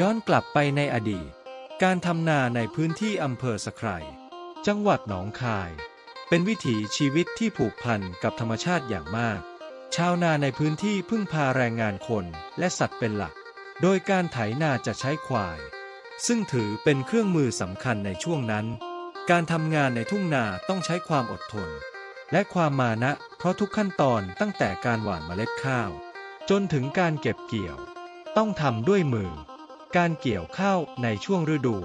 ย้อนกลับไปในอดีต การทำนาในพื้นที่อำเภอสะไครจังหวัดหนองคาย เป็นวิถีชีวิตที่ผูกพันกับธรรมชาติอย่างมาก ชาวนาในพื้นที่พึ่งพาแรงงานคนและสัตว์เป็นหลัก โดยการไถนาจะใช้ควาย ซึ่งถือเป็นเครื่องมือสำคัญในช่วงนั้น การทำงานในทุ่งนาต้องใช้ความอดทน และความมานะ เพราะทุกขั้นตอนตั้งแต่การหว่านเมล็ดข้าว จนถึงการเก็บเกี่ยว ต้องทำด้วยมือ การเกี่ยวข้าวในช่วงฤดู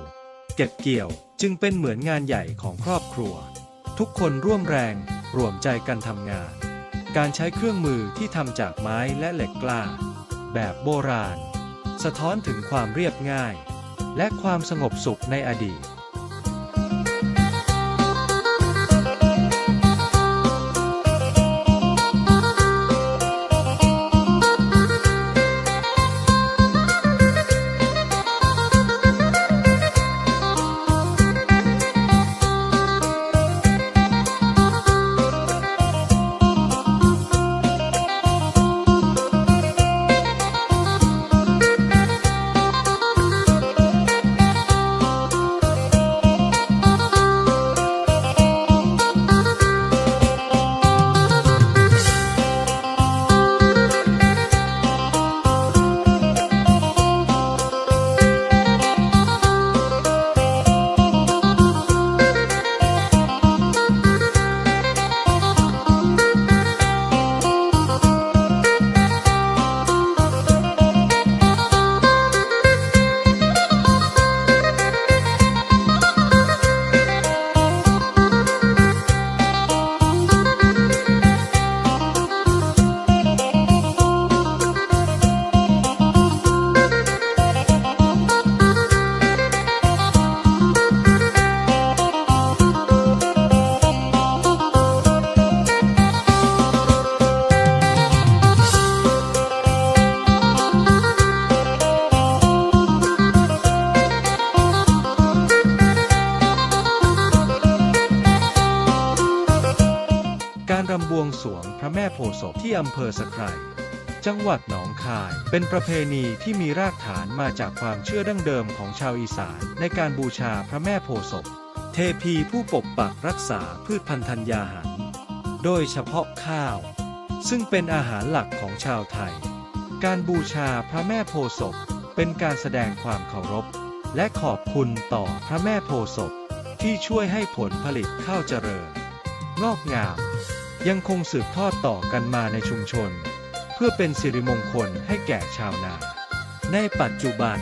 เก็บเกี่ยวจึงเป็นเหมือนงานใหญ่ของครอบครัว ทุกคนร่วมแรงรวมใจกันทำงาน การใช้เครื่องมือที่ทำจากไม้และเหล็กกล้า แบบโบราณ สะท้อนถึงความเรียบง่าย และความสงบสุขในอดีต ศพที่อำเภอสะไครจังหวัดหนองคาย เป็นประเพณีที่มีรากฐานมาจากความเชื่อดั้งเดิมของชาวอีสานในการบูชาพระแม่โพธิ์ศพ เทพีผู้ปกปักรักษาพืชพันธุ์ธัญญาหาร โดยเฉพาะข้าว ซึ่งเป็นอาหารหลักของชาวไทย การบูชาพระแม่โพธิ์ศพ เป็นการแสดงความเคารพ และขอบคุณต่อพระแม่โพธิ์ศพ ที่ช่วยให้ผลผลิตข้าวเจริญงอกงาม ยังคงสืบทอดต่อกันมาในชุมชน เพื่อเป็นสิริมงคลให้แก่ชาวนา ในปัจจุบัน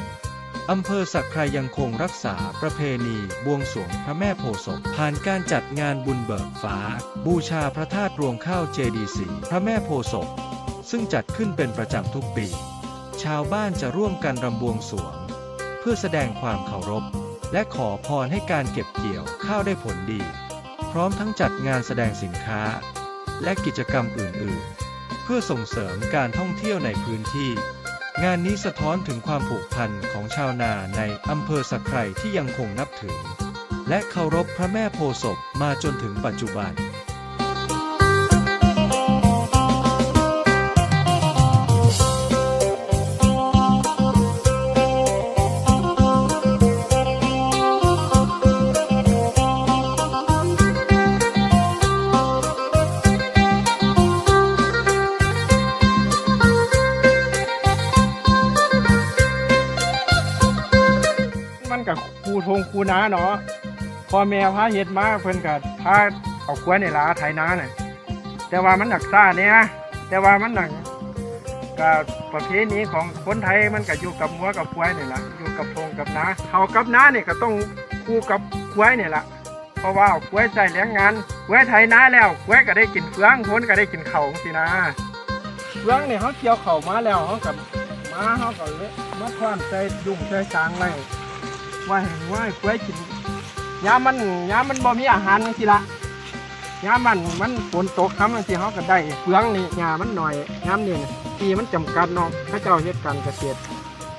อำเภอสักไครยังคงรักษาประเพณีบวงสรวงพระแม่โพธิ์ศพผ่านการจัดงานบุญเบิกฟ้า บูชาพระธาตุรวงข้าวเจดีสีพระแม่โพธิ์ศพซึ่งจัดขึ้นเป็นประจำทุกปี ชาวบ้านจะร่วมกันรำบวงสรวง เพื่อแสดงความเคารพ และขอพรให้การเก็บเกี่ยวข้าวได้ผลดี พร้อมทั้งจัดงานแสดงสินค้า และกิจกรรมอื่น ๆ เพื่อส่งเสริมการท่องเที่ยวในพื้นที่ งานนี้สะท้อนถึงความผูกพันของชาวนาในอำเภอสักไครที่ยังคงนับถือ และเคารพพระแม่โพศพมาจนถึงปัจจุบัน ทงคูนาเนาะพอแม่พาเฮ็ดมาเพิ่นก็พาเอากล้วยในลาไถนาน่ะแต่ว่ามันหนักซ่าเนี่ยแต่ว่ามันหนักก็ประเพณีของคนไทยมันก็อยู่กับงัวกับควายนี่แหละอยู่กับทงกับนาเขากับนาเนี่ยก็ต้องคู่กับควายนี่แหละเพราะว่าเอาควายใส่แรงงานควายไถนาแล้วควายก็ได้กินเฟืองคนก็ได้กินเข่าสินะเฟืองเนี่ยเขาเกี่ยวเข่ามาแล้วเขากับมาเขาก็เลยมาคว้านใส่ดุ่งใส่จางไว้ ว่าเห็นว่าควายกินยามมันยามมันบ่มีอาหารจังซี่ละยามมันมันฝนตกคำจังซี่เฮาก็ได้เฟืองนี่หญ้ามันหน่อยยามนี่ที่มันจำกัดเนาะพระเจ้าเฮ็ดการเกษตร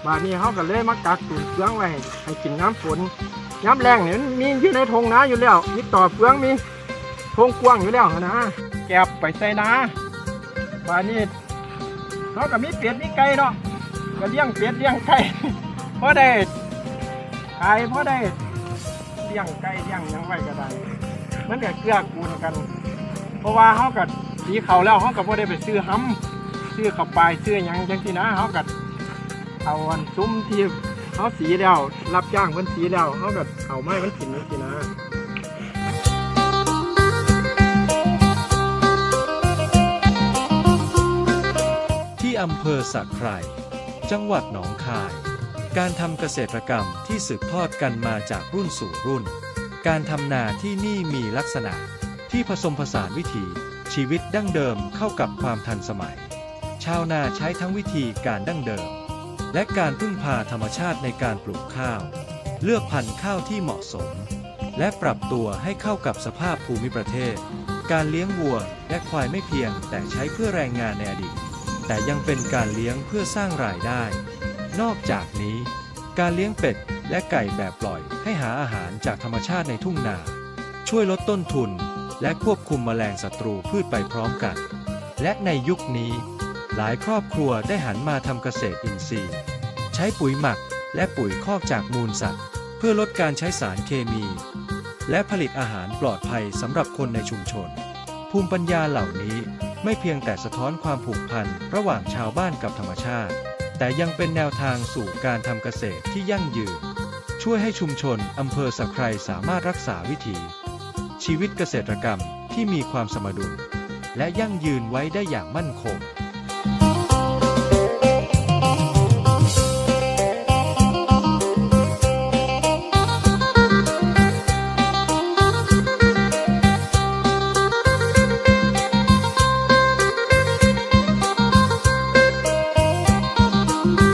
บาดนี้เฮาก็เลยมากักตุนเฟืองไว้ให้กินน้ำฝนยามแรงเนี่มันมีอยู่ในทงนาอยู่แล้วมีต่อเฟืองมีทงกว้างอยู่แล้วนะแกบไปใส่นาบาดนี้เฮาก็มีเป็ดมีไก่เนาะก็เลี้ยงเป็ดเลี้ยงไก่พอได้ ขายพอได้เลี้ยงไก่เลี้ยงหยังไว้ก็ได้ มันก็เกื้อกูลกัน เพราะว่าเฮาก็สีเขาแล้วเฮาก็บ่ได้ไปซื้อห้ำซื้อข้าปลายซื้อหยังจังซี่นะเฮาก็เอาอันซุ้มที่เฮาสีแล้วรับจ้างเพิ่นสีแล้วเฮาก็เอาไม้มันกินจังซี่นะที่อำเภอสักไครจังหวัดหนองคาย การทำเกษตรกรรมที่สืบทอดกันมาจากรุ่นสู่รุ่น การทำนาที่นี่มีลักษณะที่ผสมผสานวิถีชีวิตดั้งเดิมเข้ากับความทันสมัย ชาวนาใช้ทั้งวิธีการดั้งเดิม และการพึ่งพาธรรมชาติในการปลูกข้าว เลือกพันธุ์ข้าวที่เหมาะสม และปรับตัวให้เข้ากับสภาพภูมิประเทศ การเลี้ยงวัวและควายไม่เพียงแต่ใช้เพื่อแรงงานในอดีต แต่ยังเป็นการเลี้ยงเพื่อสร้างรายได้ นอกจากนี้ การเลี้ยงเป็ดและไก่แบบปล่อยให้หาอาหารจากธรรมชาติในทุ่งนา ช่วยลดต้นทุน และควบคุมแมลงศัตรูพืชไปพร้อมกัน และในยุคนี้ หลายครอบครัวได้หันมาทำเกษตรอินทรีย์ ใช้ปุ๋ยหมักและปุ๋ยคอกจากมูลสัตว์ เพื่อลดการใช้สารเคมี และผลิตอาหารปลอดภัยสำหรับคนในชุมชน ภูมิปัญญาเหล่านี้ไม่เพียงแต่สะท้อนความผูกพันระหว่างชาวบ้านกับธรรมชาติ แต่ยังเป็นแนวทางสู่การทำเกษตรที่ยั่งยืน ช่วยให้ชุมชนอำเภอสักไครสามารถรักษาวิถี ชีวิตเกษตรกรรมที่มีความสมดุล และยั่งยืนไว้ได้อย่างมั่นคง Música